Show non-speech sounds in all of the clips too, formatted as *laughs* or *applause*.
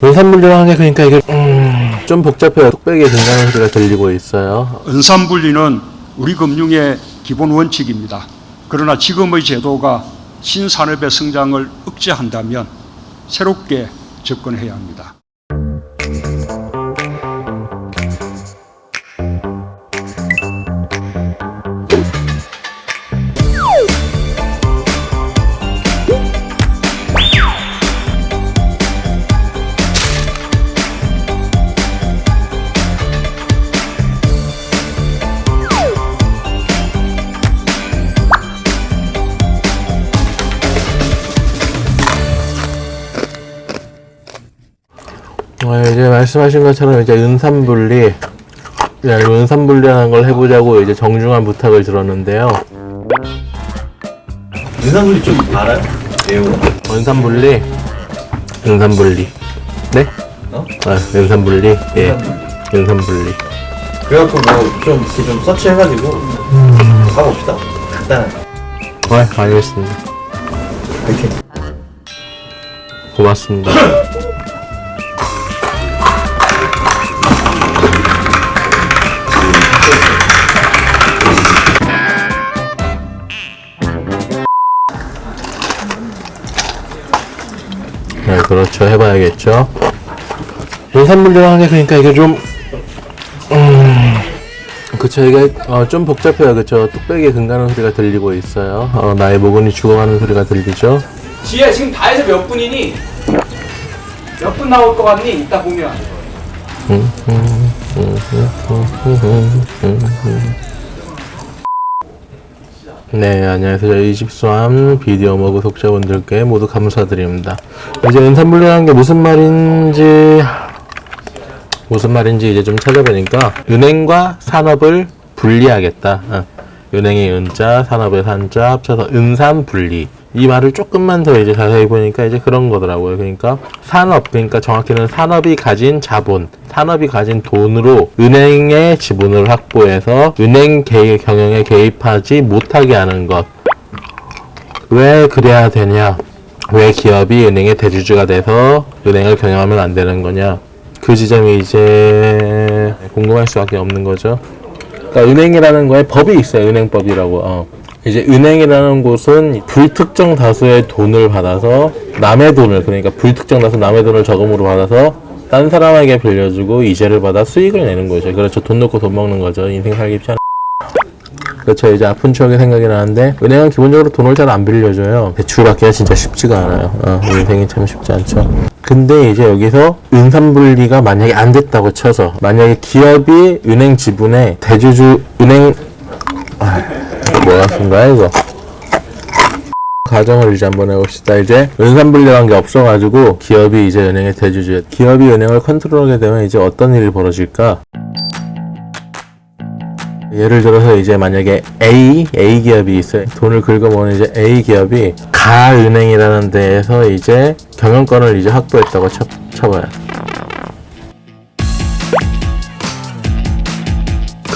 논산물이라는 게 그러니까 이게 음, 좀 복잡해요. 뚝배기에 등가는 소리가 들리고 있어요. 은산분리는 우리 금융의 기본 원칙입니다. 그러나 지금의 제도가 신산업의 성장을 억제한다면 새롭게 접근해야 합니다. 어, 이제 말씀하신 것처럼 이제 은산분리, 야, 은산분리라는 걸 해보자고 이제 정중한 부탁을 들었는데요. 은산물이 좀 알아요? 내용을? 은산분리, 은산분리. 네? 어? 아, 은산분리. 예. 은산분리. 그래갖고 뭐좀 좀 서치해가지고 가봅시다. 간단하게. 아, 알겠습니다. 이렇게. 고맙습니다. *laughs* 그렇죠. 해봐야겠죠. 인산물이라는 게 그러니까 이게 좀, 음, 그쵸. 이게 어, 좀 복잡해요. 그쵸. 뚝배기에 금가는 소리가 들리고 있어요. 어, 나의 모근이 죽어가는 소리가 들리죠. 지혜 지금 다 해서 몇 분이니? 몇 분 나올 것 같니? 이따 보면 네, 안녕하세요. 저희 이집수함 비디오 뭐 구독자분들께 모두 감사드립니다. 이제 은산분리라는 게 무슨 말인지, 무슨 말인지 이제 좀 찾아보니까, 은행과 산업을 분리하겠다. 어. 은행의 은자, 산업의 산자 합쳐서 은산 분리. 이 말을 조금만 더 이제 자세히 보니까 이제 그런 거더라고요. 그러니까 산업, 그러니까 정확히는 산업이 가진 자본, 산업이 가진 돈으로 은행의 지분을 확보해서 은행 개, 경영에 개입하지 못하게 하는 것. 왜 그래야 되냐? 왜 기업이 은행의 대주주가 돼서 은행을 경영하면 안 되는 거냐? 그 지점이 이제 궁금할 수밖에 없는 거죠. 그러니까 은행이라는 거에 법이 있어요. 은행법이라고. 어. 이제 은행이라는 곳은 불특정 다수의 돈을 받아서 남의 돈을 그러니까 불특정 다수 남의 돈을 저금으로 받아서 딴 사람에게 빌려주고 이자를 받아 수익을 내는 거죠. 그렇죠. 돈 넣고 돈 먹는 거죠. 인생 살기 편한. 그렇죠. 이제 아픈 추억이 생각이 나는데 은행은 기본적으로 돈을 잘 안 빌려줘요. 대출 받기가 진짜 쉽지가 않아요. 어, 인생이 참 쉽지 않죠. 근데 이제 여기서 은산분리가 만약에 안 됐다고 쳐서 만약에 기업이 은행 지분에 대주주 은행 아, 거야 이거? 가정을 이제 한번 해봅시다. 이제 은산분리란 게 없어가지고 기업이 이제 은행의 대주주, 기업이 은행을 컨트롤하게 되면 이제 어떤 일이 벌어질까? 예를 들어서 이제 만약에 A, A 기업이 있어요. 돈을 긁어모으는 이제 A 기업이 가은행이라는 데에서 이제 경영권을 이제 확보했다고 쳐, 쳐봐요.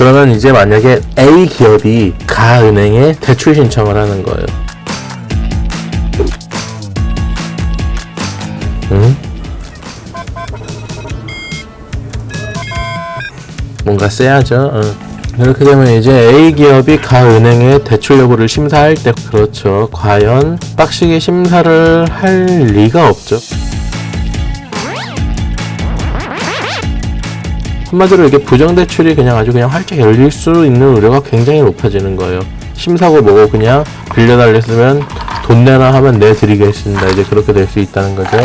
그러면 이제 만약에 A 기업이 가 은행에 대출 신청을 하는 거예요. 응? 뭔가 세야죠. 어. 이렇게 되면 이제 A 기업이 가 은행의 대출 여부를 심사할 때 그렇죠. 과연 빡시게 심사를 할 리가 없죠. 한마디로 이게 부정대출이 그냥 아주 그냥 활짝 열릴 수 있는 우려가 굉장히 높아지는 거예요. 심사고 뭐고 그냥 빌려달랬으면 돈 내놔 하면 내드리겠습니다. 이제 그렇게 될 수 있다는 거죠.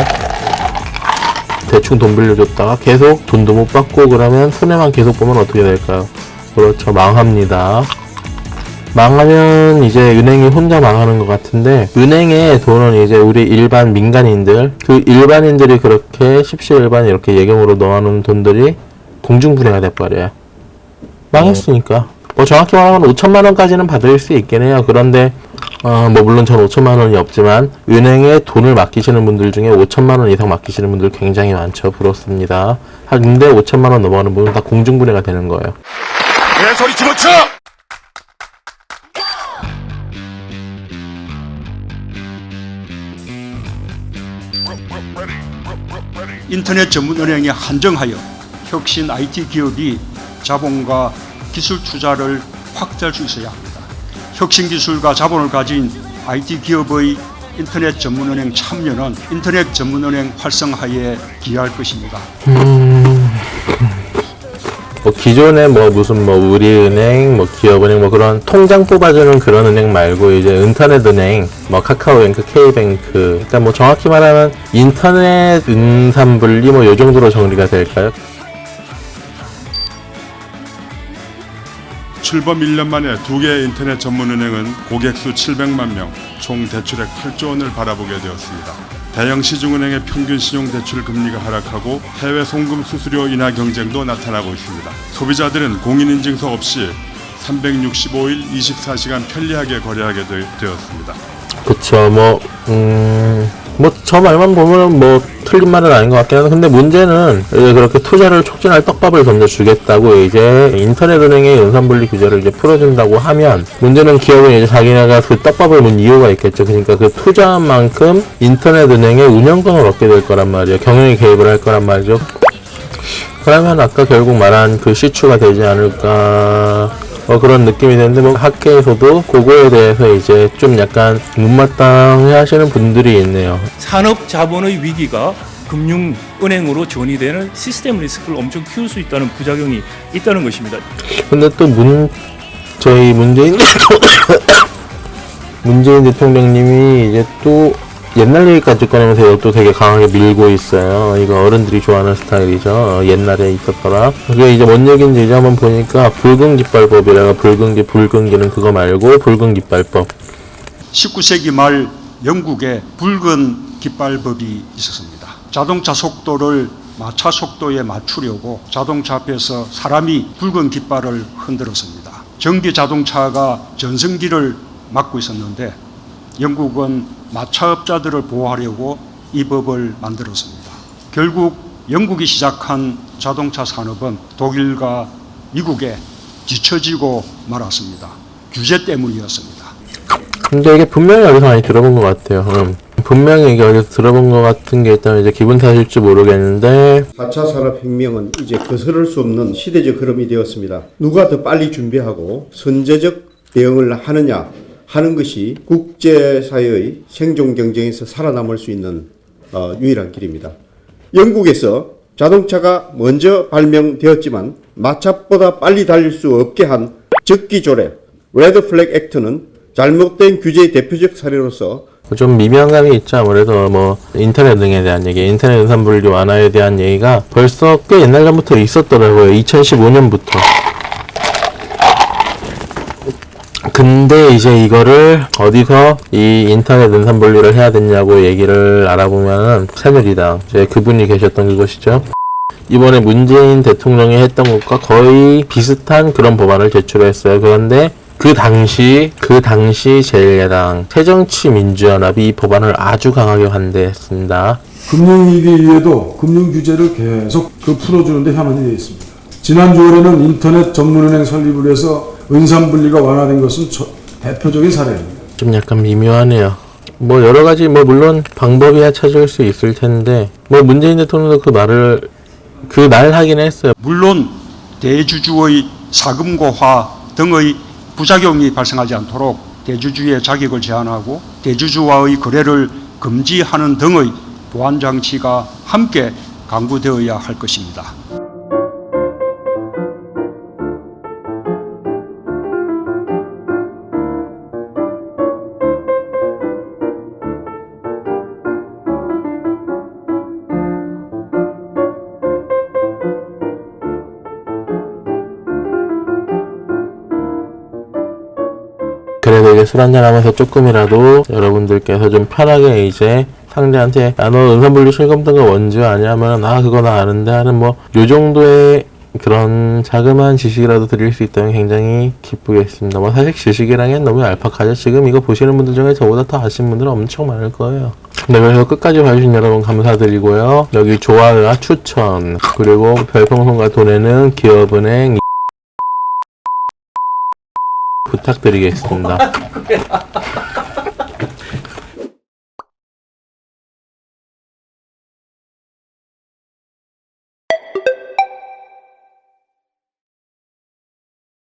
대충 돈 빌려줬다가 계속 돈도 못 받고 그러면 손해만 계속 보면 어떻게 될까요? 그렇죠. 망합니다. 망하면 이제 은행이 혼자 망하는 것 같은데 은행의 돈은 이제 우리 일반 민간인들 그 일반인들이 그렇게 십시일반 이렇게 예금으로 넣어놓은 돈들이 공중분해가 돼버려요. 망했으니까. 뭐 정확히 말하면 5천만 원까지는 받을 수 있긴 해요. 그런데 어, 뭐 물론 전 5천만 원이 없지만 은행에 돈을 맡기시는 분들 중에 5천만 원 이상 맡기시는 분들 굉장히 많죠. 부럽습니다. 하- 근데 5천만 원 넘어가는 분은 다 공중분해가 되는 거예요. 내 소리 집어쳐! 인터넷 전문 은행에 한정하여 혁신 IT 기업이 자본과 기술 투자를 확대할 수 있어야 합니다. 혁신 기술과 자본을 가진 IT 기업의 인터넷 전문은행 참여는 인터넷 전문은행 활성화에 기여할 것입니다. 뭐 기존에 뭐 무슨 뭐 우리은행, 뭐 기업은행 뭐 그런 통장 뽑아주는 그런 은행 말고 이제 인터넷 은행, 뭐 카카오뱅크, K뱅크, 그러니까 뭐 정확히 말하면 인터넷 은산분리 뭐 요 정도로 정리가 될까요? 출범 1년 만에 두 개의 인터넷 전문은행은 고객 수 700만 명, 총 대출액 8조 원을 바라보게 되었습니다. 대형 시중은행의 평균 신용 대출 금리가 하락하고 해외 송금 수수료 인하 경쟁도 나타나고 있습니다. 소비자들은 공인인증서 없이 365일 24시간 편리하게 거래하게 되, 되었습니다. 그쵸, 뭐, 음, 뭐, 저 말만 보면 뭐, 틀린 말은 아닌 것 같긴 한데, 근데 문제는, 이제 그렇게 투자를 촉진할 떡밥을 던져주겠다고, 이제, 인터넷 은행의 연산분리 규제를 이제 풀어준다고 하면, 문제는 기업은 이제 자기네가 그 떡밥을 문 이유가 있겠죠. 그러니까 그 투자한 만큼 인터넷 은행의 운영권을 얻게 될 거란 말이에요. 경영에 개입을 할 거란 말이죠. 그러면 아까 결국 말한 그 시추가 되지 않을까 어, 그런 느낌이 드는데 뭐 학계에서도 그거에 대해서 이제 좀 약간 못마땅해 하시는 분들이 있네요. 산업 자본의 위기가 금융 은행으로 전이되는 시스템 리스크를 엄청 키울 수 있다는 부작용이 있다는 것입니다. 근데 또 문 저희 문재인 *coughs* 문재인 대통령님이 이제 또 옛날 얘기까지 꺼내면서 이것도 되게 강하게 밀고 있어요. 이거 어른들이 좋아하는 스타일이죠. 어, 옛날에 있었더라. 그게 이제 뭔 얘기인지 이제 한번 보니까 붉은 깃발법이라고 붉은 깃 붉은 기는 그거 말고 붉은 깃발법. 19세기 말 영국에 붉은 깃발법이 있었습니다. 자동차 속도를 마차 속도에 맞추려고 자동차 앞에서 사람이 붉은 깃발을 흔들었습니다. 전기 자동차가 전성기를 맞고 있었는데 영국은 마차업자들을 보호하려고 이 법을 만들었습니다. 결국 영국이 시작한 자동차 산업은 독일과 미국에 뒤처지고 말았습니다. 규제 때문이었습니다. 근데 이게 분명히 어디서 많이 들어본 것 같아요. 음. 분명히 이게 어디서 들어본 것 같은 게 있다면 이제 기분 탓일지 모르겠는데 4차 산업혁명은 이제 거스를 수 없는 시대적 흐름이 되었습니다. 누가 더 빨리 준비하고 선제적 대응을 하느냐 하는 것이 국제사회의 생존 경쟁에서 살아남을 수 있는 어, 유일한 길입니다. 영국에서 자동차가 먼저 발명되었지만 마차보다 빨리 달릴 수 없게 한 적기조례 레드 플렉 액트는 잘못된 규제의 대표적 사례로서 좀 미묘함이 있죠. 아무래도 뭐 인터넷 등에 대한 얘기, 인터넷 은산분리 완화에 대한 얘기가 벌써 꽤 옛날 전부터 있었더라고요. 2015년부터. 근데 이제 이거를 어디서 이 인터넷 은산분리를 해야 되냐고 얘기를 알아보면은 새누리당 이제 그분이 계셨던 그것이죠. 이번에 문재인 대통령이 했던 것과 거의 비슷한 그런 법안을 제출했어요. 그런데 그 당시 그 당시 제1야당 새정치민주연합이 이 법안을 아주 강하게 반대했습니다. 금융위기 이후에도 금융 규제를 계속 그 풀어주는데 현안이 있습니다. 지난 6월에는 인터넷 전문은행 설립을 해서 은산 분리가 완화된 것은 저- 대표적인 사례입니다. 좀 약간 미묘하네요. 뭐 여러 가지 뭐 물론 방법이야 찾을 수 있을 텐데 뭐 문재인 대통령도 그 말을 그 말 하긴 했어요. 물론 대주주의 사금고화 등의 부작용이 발생하지 않도록 대주주의 자격을 제한하고 대주주와의 거래를 금지하는 등의 보완 장치가 함께 강구되어야 할 것입니다. 술 한잔 하면서 조금이라도 여러분들께서 좀 편하게 이제 상대한테 야너 은산분리 실검등가 원주 아니냐면 아 그거 나 아는데 하는 뭐 요 정도의 그런 자그마한 지식이라도 드릴 수 있다면 굉장히 기쁘겠습니다. 뭐 사실 지식이랑은 너무 얄팍하죠. 지금 이거 보시는 분들 중에 저보다 더 아시는 분들은 엄청 많을 거예요. 네, 그래서 끝까지 봐주신 여러분 감사드리고요. 여기 좋아요와 추천 그리고 별풍선과 돈에는 기업은행 부탁드리겠습니다. *laughs*